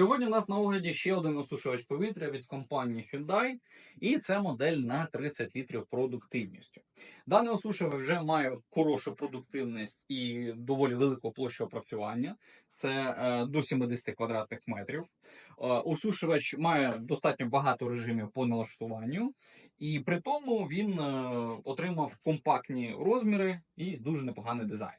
Сьогодні у нас на огляді ще один осушувач повітря від компанії Hyundai, і це модель на 30 літрів продуктивністю. Даний осушувач вже має хорошу продуктивність і доволі велику площу опрацювання. Це е, до 70 квадратних метрів. Е, Осушувач має достатньо багато режимів по налаштуванню, і при тому він е, отримав компактні розміри і дуже непоганий дизайн.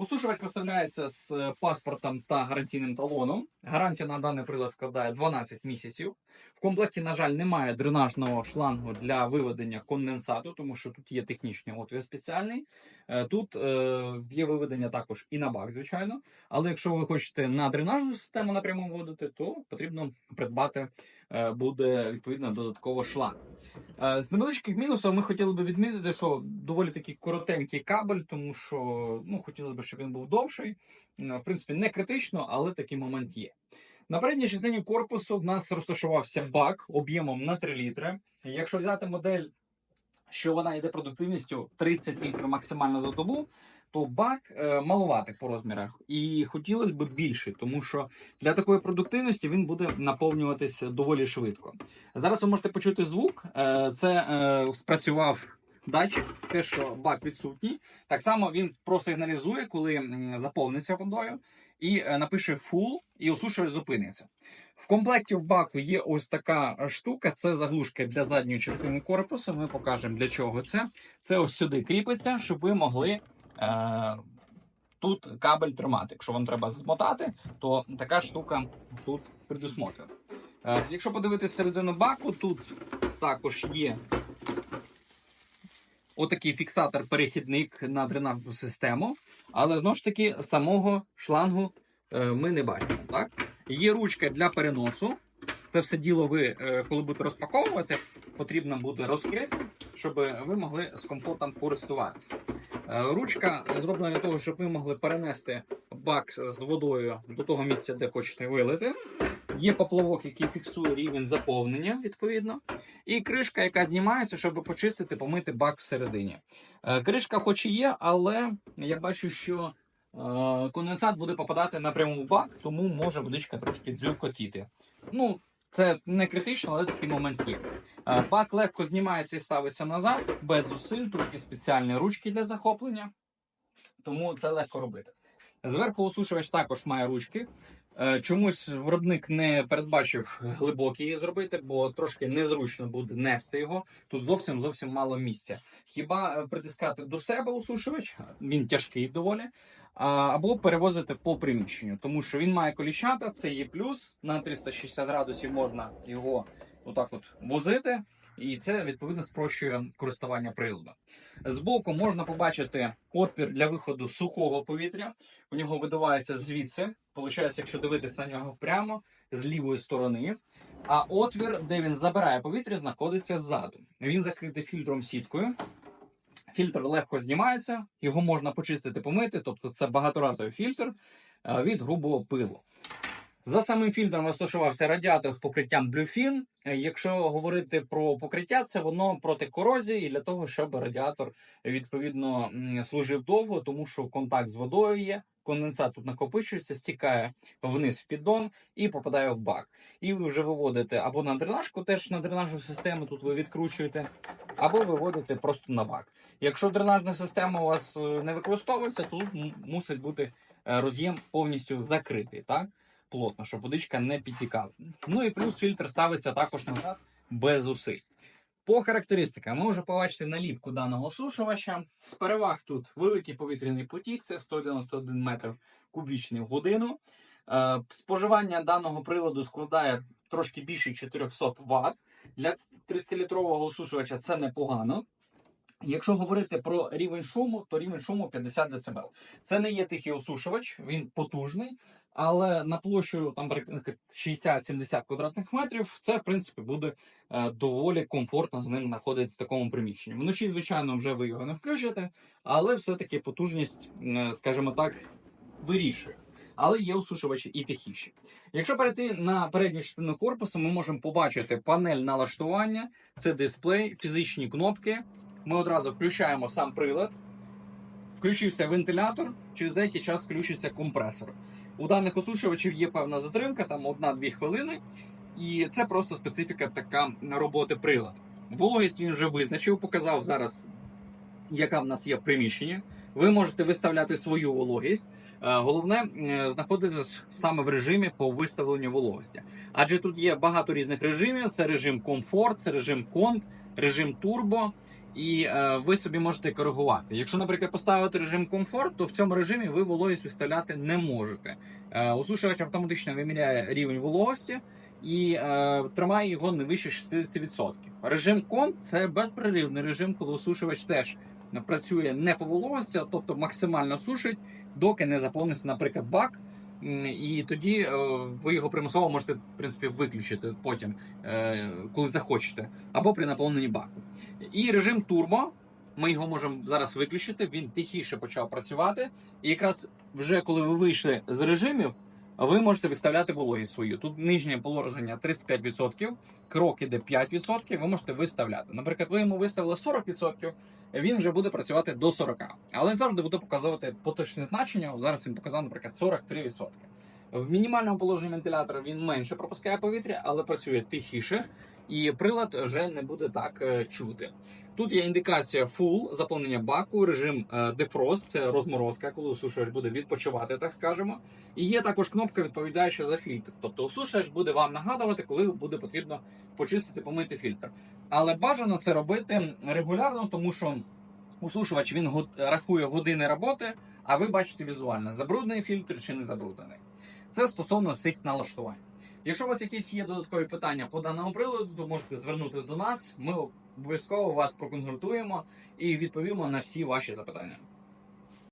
Осушувач поставляється з е, паспортом та гарантійним талоном. Гарантія на даний прилад складає 12 місяців. В комплекті, на жаль, немає дренажного шлангу для виведення конденсату, тому що тут є технічний отвір спеціальний. Е, Тут е, є виведення також і на бак, звичайно. Але якщо ви хочете на дренажну систему напряму вводити, то потрібно придбати буде відповідно додатково шланг. Е, З невеличких мінусів ми хотіли би відмітити, що доволі такий коротенький кабель, тому що ну, хотіли б, щоб він був довший. Е, В принципі, не критично, але такий момент є. На передній частині корпусу в нас розташувався бак об'ємом на 3 літри. Якщо взяти модель, що вона йде продуктивністю 30 літрів максимально за добу, то бак е, маловатий по розмірах, і хотілося б більше, тому що для такої продуктивності він буде наповнюватись доволі швидко. Зараз ви можете почути звук. Е, Це е, спрацював датчик, те, що бак відсутній. Так само він просигналізує, коли заповниться водою, і напише full, і осушувач зупиниться. В комплекті в баку є ось така штука. Це заглушка для задньої частини корпусу. Ми покажемо для чого це. Це ось сюди кріпиться, щоб ви могли. Е, Тут кабель тримати. Якщо вам треба змотати, то така штука тут предусмотрена. Е, Якщо подивитися середину баку, тут також є отакий фіксатор-перехідник на дренажну систему, але знову ж таки самого шлангу е, ми не бачимо. Так? Є ручка для переносу. Це все діло ви, коли будете розпаковувати, потрібно буде розкрити, щоб ви могли з комфортом користуватися. Е, Ручка зроблена для того, щоб ви могли перенести бак з водою до того місця, де хочете вилити. Є поплавок, який фіксує рівень заповнення, відповідно. І кришка, яка знімається, щоб почистити, помити бак всередині. Е, Кришка, хоч і є, але я бачу, що е, конденсат буде попадати напряму в бак, тому може водичка трошки дзюркотіти. Ну, це не критично, але такий момент є. Е, Бак легко знімається і ставиться назад, без зусиль, тут є спеціальні ручки для захоплення, тому це легко робити. Зверху осушувач також має ручки. Е, Чомусь виробник не передбачив глибокі її зробити, бо трошки незручно буде нести його. Тут зовсім зовсім мало місця. Хіба е, притискати до себе осушувач, він тяжкий доволі, або перевозити по приміщенню, тому що він має коліщата, це є плюс. На 360 градусів можна його отак от возити, і це відповідно спрощує користування приладом. Збоку можна побачити отвір для виходу сухого повітря. У нього видувається звідси. Получається, якщо дивитись на нього прямо з лівої сторони. А отвір, де він забирає повітря, знаходиться ззаду. Він закритий фільтром сіткою. Фільтр легко знімається, його можна почистити, помити, тобто це багаторазовий фільтр е, від грубого пилу. За самим фільтром розташувався радіатор з покриттям Bluefin. Е, Якщо говорити про покриття, це воно проти корозії і для того, щоб радіатор відповідно служив довго, тому що контакт з водою є. Конденсат тут накопичується, стікає вниз в піддон і попадає в бак. І ви вже виводите або на дренажку, теж на дренажну систему, тут ви відкручуєте, або виводите просто на бак. Якщо дренажна система у вас е, не використовується, то тут мусить бути е, роз'єм повністю закритий, так? Плотно, щоб водичка не підтікала. Ну і плюс фільтр ставиться також назад без зусиль. По характеристикам ми вже побачите наліпку даного осушувача. З переваг тут великий повітряний потік, це 191 метр кубічний в годину. Е, Споживання даного приладу складає трошки більше 400 Вт. Для 30-літрового осушувача це непогано. Якщо говорити про рівень шуму, то рівень шуму 50 дБ. Це не є тихий осушувач, він потужний, але на площу там 60-70 квадратних метрів це в принципі буде е, доволі комфортно з ним знаходитися в такому приміщенні. Вночі, звичайно, вже ви його не включите, але все-таки потужність, е, скажімо так, вирішує. Але є осушувачі і тихіші. Якщо перейти на передню частину корпусу, ми можемо побачити панель налаштування, це дисплей, фізичні кнопки. Ми одразу включаємо сам прилад. Включився вентилятор, через деякий час включиться компресор. У даних осушувачів є певна затримка, там 1-2 хвилини, і це просто специфіка така роботи приладу. Вологість він вже визначив, показав зараз, яка в нас є в приміщенні. Ви можете виставляти свою вологість. Е, Головне знаходитись саме в режимі по виставленню вологості. Адже тут є багато різних режимів: це режим комфорт, це режим конт, режим турбо. І е, ви собі можете коригувати. Якщо, наприклад, поставити режим комфорт, то в цьому режимі ви вологість виставляти не можете. Е, осушувач автоматично виміряє рівень вологості і е, тримає його не вище 60%. Режим кон це безперервний режим, коли осушувач теж працює не по вологості, тобто максимально сушить, доки не заповниться, наприклад, бак. І тоді е, ви його примусово можете в принципі виключити потім, е, коли захочете, або при наповненні баку. І режим турбо. Ми його можемо зараз виключити. Він тихіше почав працювати. І якраз вже коли ви вийшли з режимів, ви можете виставляти вологість свою. Тут нижнє положення 35%, крок іде 5%, ви можете виставляти. Наприклад, ви йому виставили 40%, він вже буде працювати до 40%. Але завжди буде показувати поточне значення. Зараз він показав, наприклад, 43%. В мінімальному положенні вентилятора він менше пропускає повітря, але працює тихіше, і прилад вже не буде так е, чути. Тут є індикація full, заповнення баку, режим defrost, це розморозка, коли осушувач буде відпочивати, так скажемо. І є також кнопка, відповідаюча за фільтр. Тобто осушувач буде вам нагадувати, коли буде потрібно почистити, помити фільтр. Але бажано це робити регулярно, тому що осушувач він рахує години роботи, а ви бачите візуально, забруднений фільтр чи не забруднений. Це стосовно цих налаштувань. Якщо у вас якісь є додаткові питання по даному приладу, то можете звернутися до нас. Ми обов'язково вас проконсультуємо і відповімо на всі ваші запитання.